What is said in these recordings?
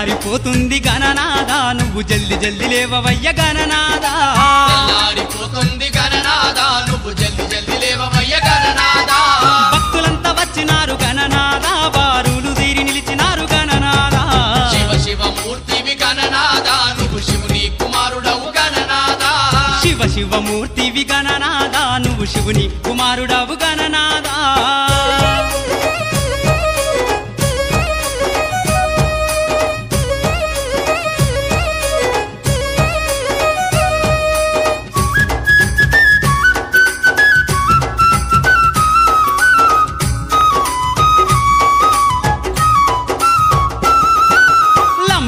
తెల్లారిపోతుంది గణనాదా నువ్వు జల్ది జల్ది లేవవయ్య గణనాదా తెల్లారిపోతుంది గణనాదా నువ్వు జల్ది జల్ది లేవమయ్య గణనాదా భక్తులంతా వచ్చినారు గణనాదా బారులు తీరి నిలిచినారు గణనాదా శివ శివ మూర్తివి గణనాదా నువ్వు శివుని కుమారుడవు గణనాదా శివ శివమూర్తివి గణనాదా నువ్వు శివుని కుమారుడవు గణనాదా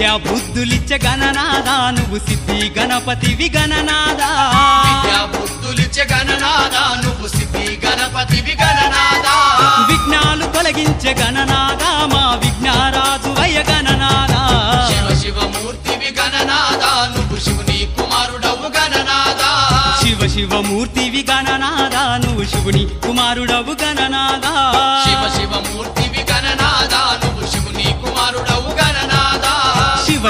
విద్యా బుద్ధులిచ్చ గణనాదా నువ్వు సిద్ధి గణపతివి గణనాదా విద్యా బుద్ధులిచ్చే గణనాదా నువ్వు సిద్ధి గణపతివి గణనాదా విఘ్నాలు తొలగించే గణనాదా మా విఘ్నారాజు వయ గణనాదా శివ శివ మూర్తివి గణనాదా నువ్వు శివుని కుమారుడవు గణనాదా శివ శివమూర్తివి గణనాదా నువ్వు శివుని కుమారుడవు గణనాదా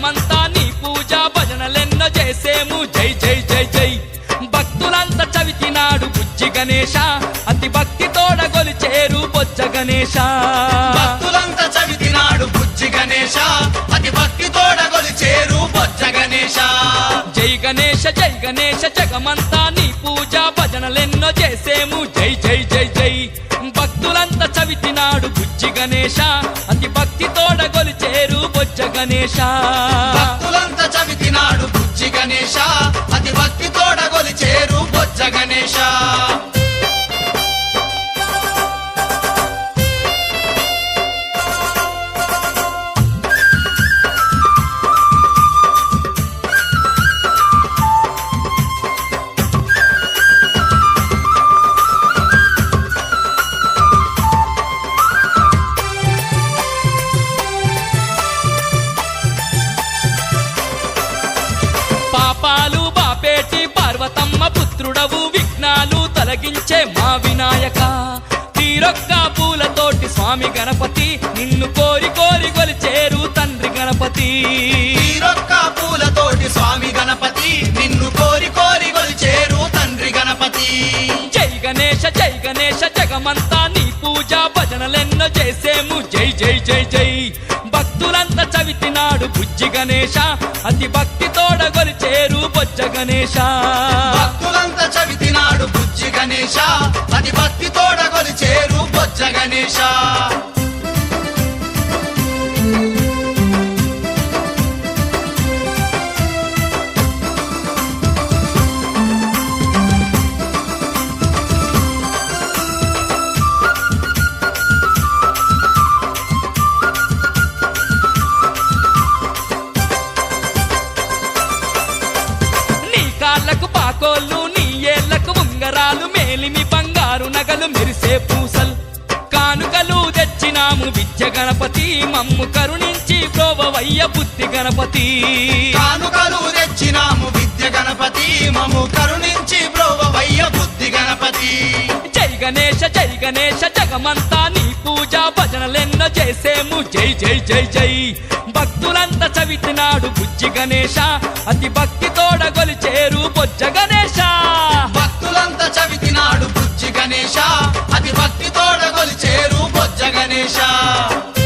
జగమంతా నీ పూజ భజనలెన్నో చేసేము. జై జై జై జై. భక్తులంతా చవితినాడు బుజ్జి గణేశ. అతి భక్తి తోడ గొలిచేరు బొజ్జ గణేశ. భక్తులంతా చవితినాడు బుజ్జి గణేశ. అతి భక్తి తోడగొలి చేరు బొజ్జ గణేశ. జై గణేశ జై గణేశ జగమంతా నీ పూజ భజనలెన్నో చేసేము. జై జై జై జై. భక్తులంతా చవితినాడు బుజ్జి గణేశ. అతి భక్తి తోడ గొలిచేరు బొజ్జ గణేశ. భక్తులంతా చవితినాడు బుజ్జి గణేశ. అతి భక్తి తోడగొలిచేరు బొజ్జ గణేశ. వినాయక తీరొక్క పూలతోటి స్వామి గణపతి నిన్ను కోరి కోరి గొలిచేరు తండ్రి గణపతి. తీరొక్క పూలతోటి స్వామి గణపతి నిన్ను కోరి కోరి గొలి చేరు తండ్రి గణపతి. జై గణేశ జై గణేశ జగమంతా నీ పూజ భజనలెన్నో చేసేము. జై జై జై జై. భక్తులంతా చవితినాడు బుజ్జి గణేశ అతి భక్తి తోడ గొలిచేరు బొజ్జ గణేశ భక్తులంతా చవితినాడు బుజ్జి గణేశ గణేశ. గణపతి మమ్ము కరుణించి ప్రోవవయ్య బుద్ధి గణపతి. కానుకలు తెచ్చినాము విద్య గణపతి మము కరుణించి బ్రోవయ్య బుద్ధి గణపతి. జై గణేశ జై గణేశ జగమంతా నీ పూజ భజనలెన్నో చేసేము. జై జై జై జై. భక్తులంతా చవితినాడు బుజ్జి గణేశ అతి భక్తి తోడ గొలిచేరు బొజ్జ గణేశ. భక్తులంతా చవితినాడు బుజ్జి గణేశ అతి భక్తి తోడగొలి చేరు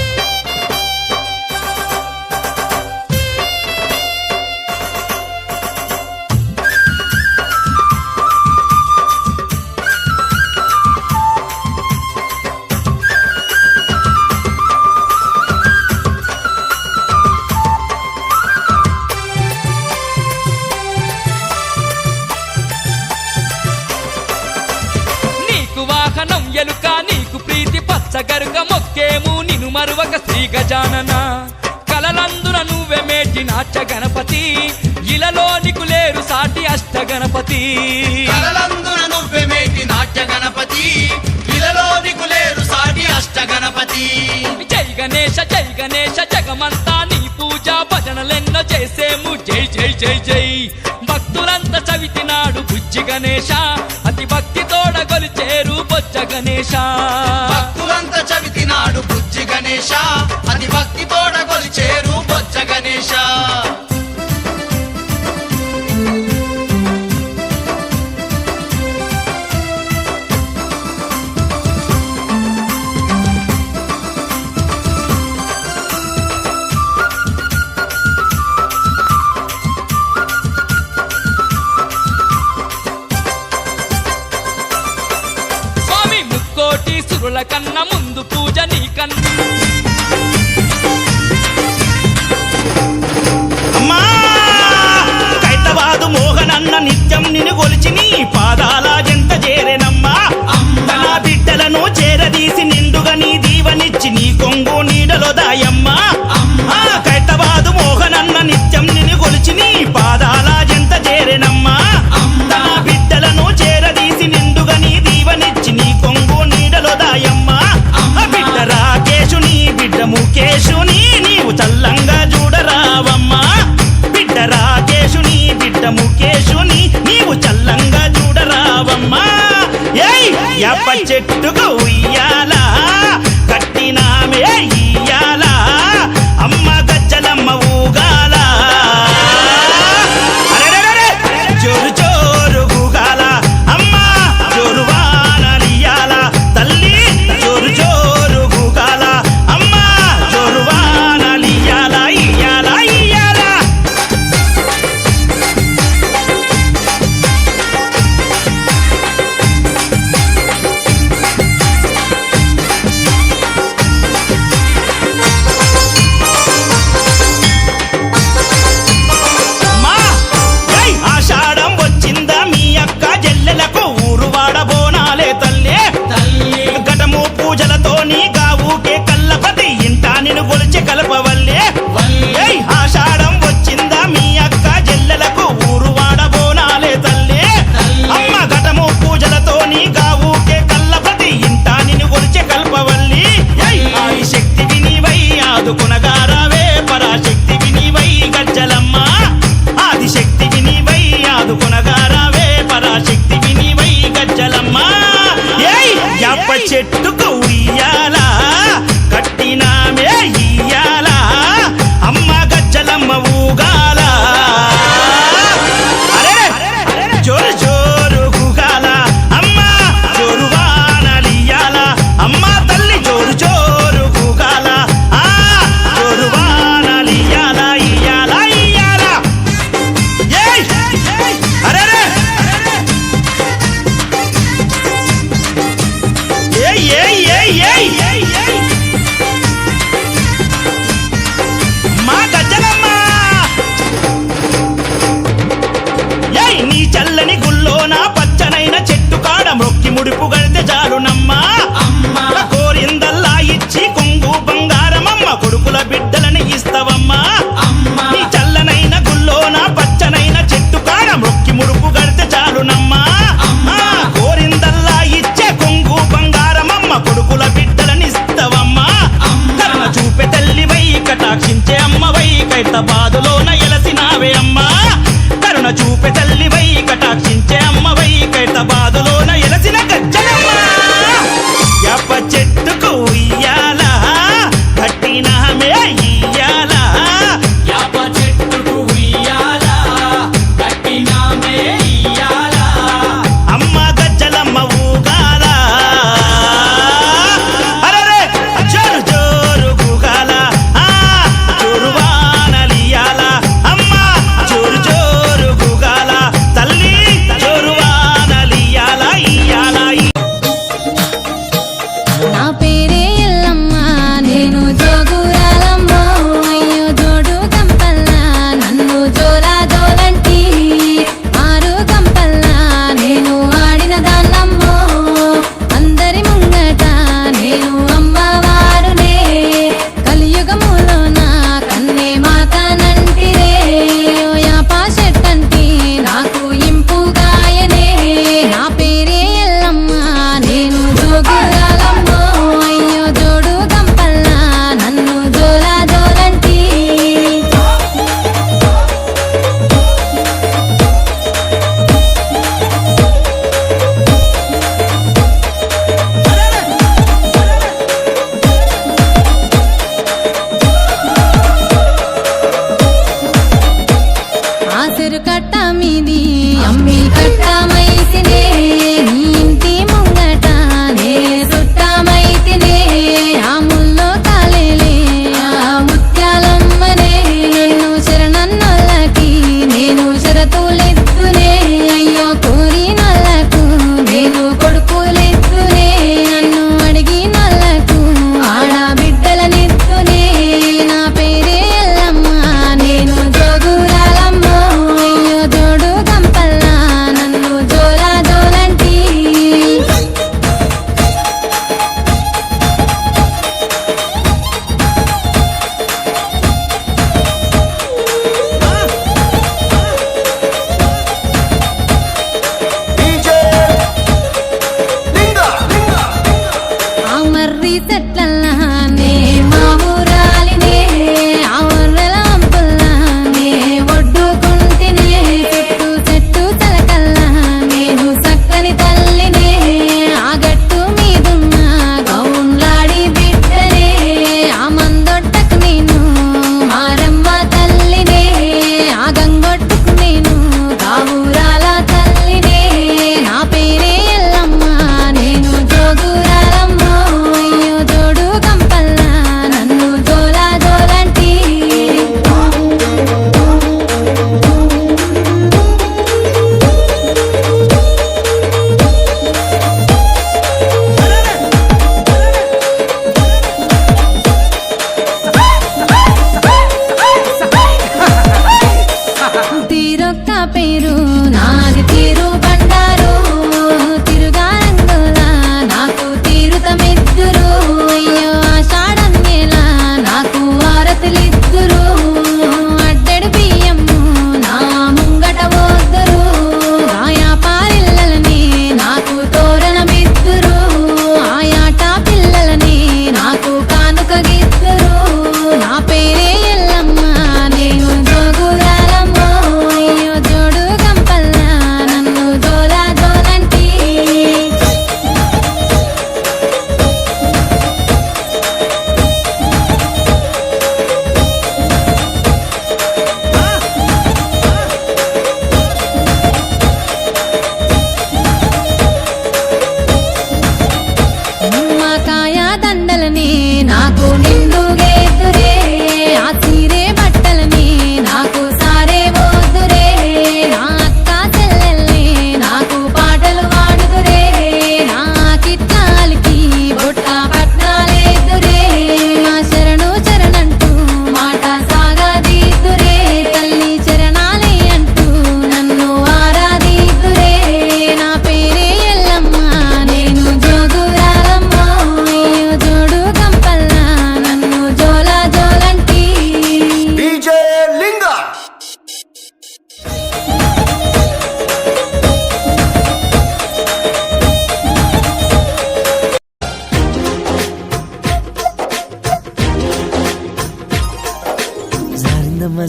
అష్ట గణపతి. కలలందున నువ్వే మేటి నాట్య గణపతి. ఇలలో నికులేరు సాటి అష్ట గణపతి. జై గణేశ జై గణేశ జగమంతా నీ పూజ భజనలెన్నో చేసేము. జై జై జై జై. భక్తులంతా చవితినాడు బుజ్జి గణేశ అతి భక్తి తోడ గొలిచేరు బొజ్జ గణేశ భక్తులంతా చవితినాడు బుజ్జి గణేశ అతి భక్తి చెట్టుకు ఉయ్యాలా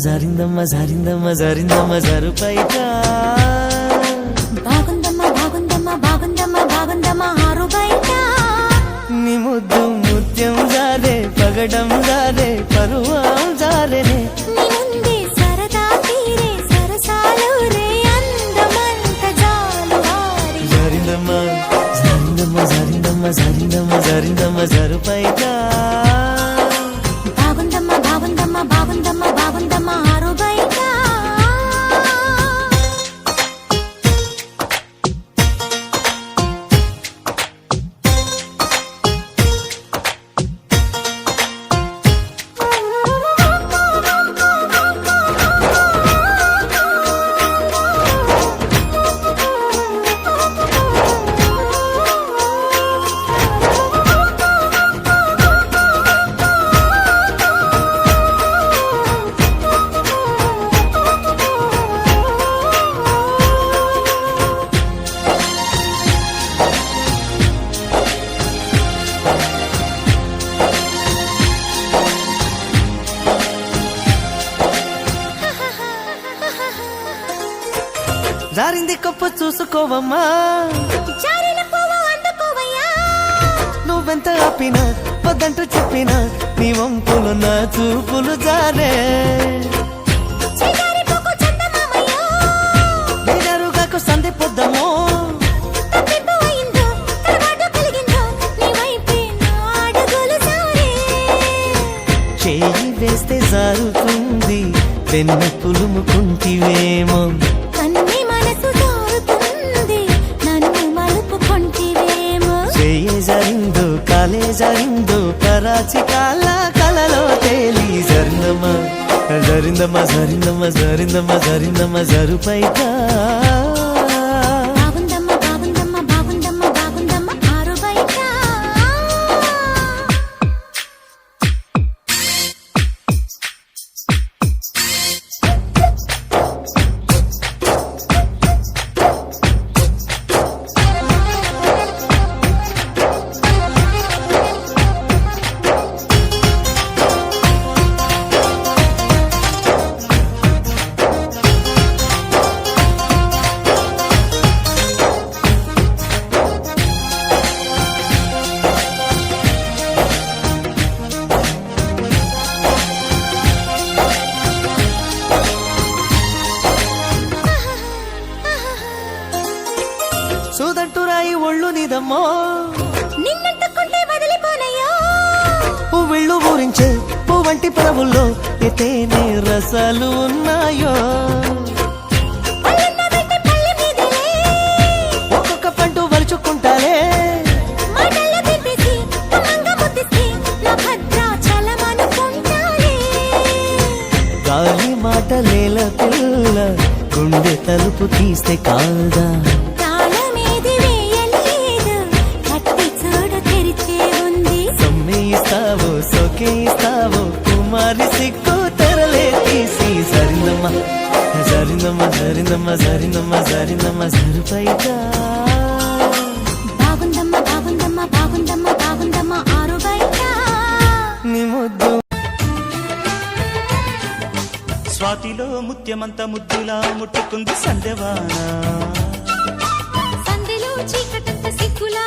జారిందమ్మ జారిందమ్మ జారిందమ్మ జారు పైట బాగుందమ్మా బాగుందమ్మా బాగుందమ్మా బాగుందమ్మా ఆరు బయట నీ ముద్దు ముత్యం జారే పగడం జారే పరువం. అందుకోవయ్యా. నువ్వెంత ఆపినా వద్దంటూ చెప్పినా నీ వంపులు నా చూపులు జారే సంధి పొద్దమో. చేయి వేస్తే జారుతుంది వెన్న పులుముకుంటివేమో జారిందో కాలే కరాచి కాల కలలో తేలి జరిందమ్మా జరిందమ్మా జరిందమ్మా జరిందమ్మా జరిందమ్మా జరుపైట పువ్వంటి పరవుల్లో ఎతేనే రసాలు ఉన్నాయో? ఒక్కొక్క పండు వలుచుకుంటాలే. గాలి మాటలేల పిల్ల గుండె తలుపు తీస్తే కాదా? కుమారి సిక్కు తెరలే తీసి సరిందమ్మా సరిందమ్మా సరిందమ్మా సరిందమ్మా సరిందమ్మా సరిపైట బాగుందమ్మా బాగుందమ్మా బాగుందమ్మా బాగుందమ్మా ఆరు బయట నీ ముద్దు. స్వాతిలో ముత్యమంత ముద్దులా ముట్టుకుంది సందెవాన సందెలో చీకటంత సిగ్గులా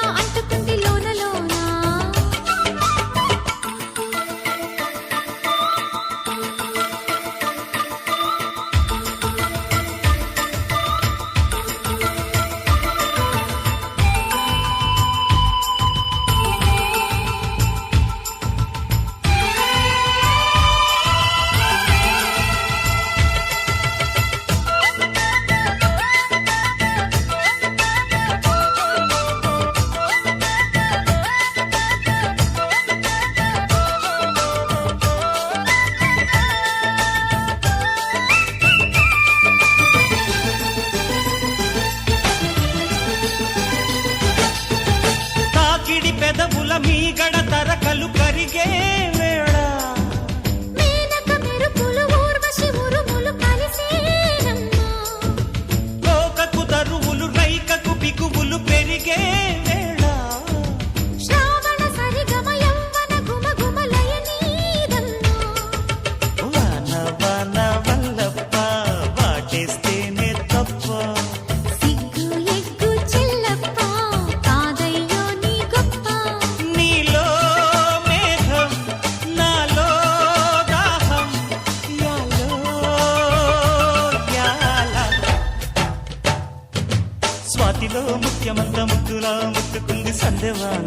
స్వాతిలో ముఖ్యమంత ముద్దులా ముట్టుకుంది సందేవాన?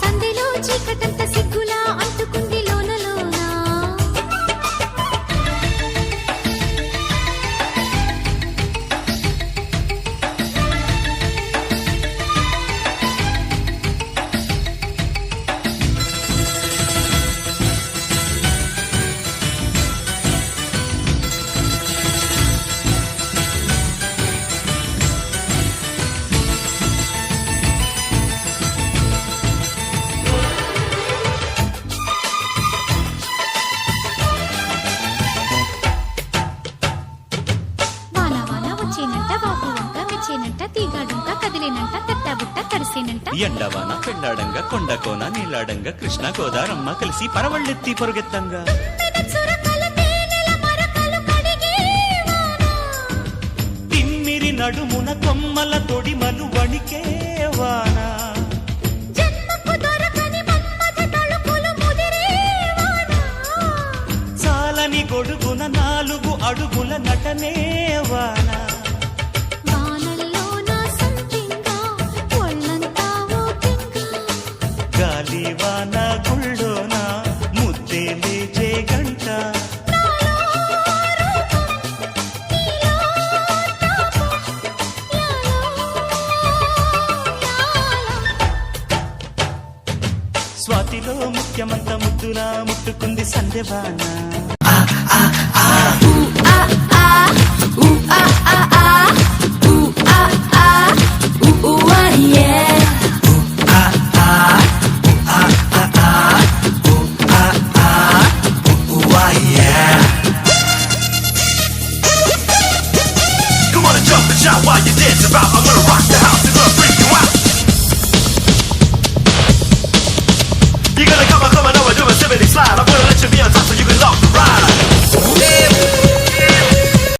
సంధిలో చీకటంత సిగ్గులా తీగాడుంక కదిలేనంట తడిసేనంట. ఎండవాన పెండాడంగా కొండకోన నీలాడంగా కృష్ణ గోదారమ్మ కలిసి పరవళ్ళెత్తి పొరుగెత్తంగా. తిమ్మిరి నడుమున కొమ్మల తొడిమలు వణికే వాన. చాలని గొడుగున నాలుగు అడుగుల నటనే వానా. గాలి వాన గుళ్ళోన ముద్దే లేచే గంట. స్వాతిలో ముఖ్యమంత ముద్దులా ముట్టుకుంది సందెవాన ఆ ఆ ఆ jump ఆ ఆ while ఆ ఆ